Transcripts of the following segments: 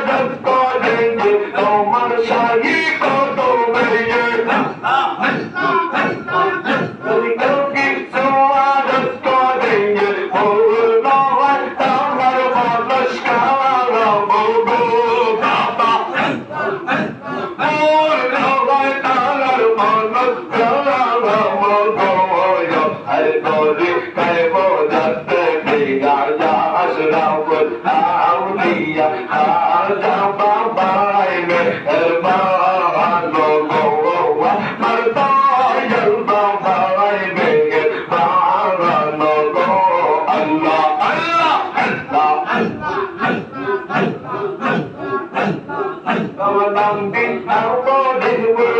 আদর করেনি তোমার সাহি দিয়া আর দাবা by Meherban go মরতা জলবা by Meherban go Allah Allah Allah Allah Allah Allah Allah Allah Allah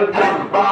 I'll jump by.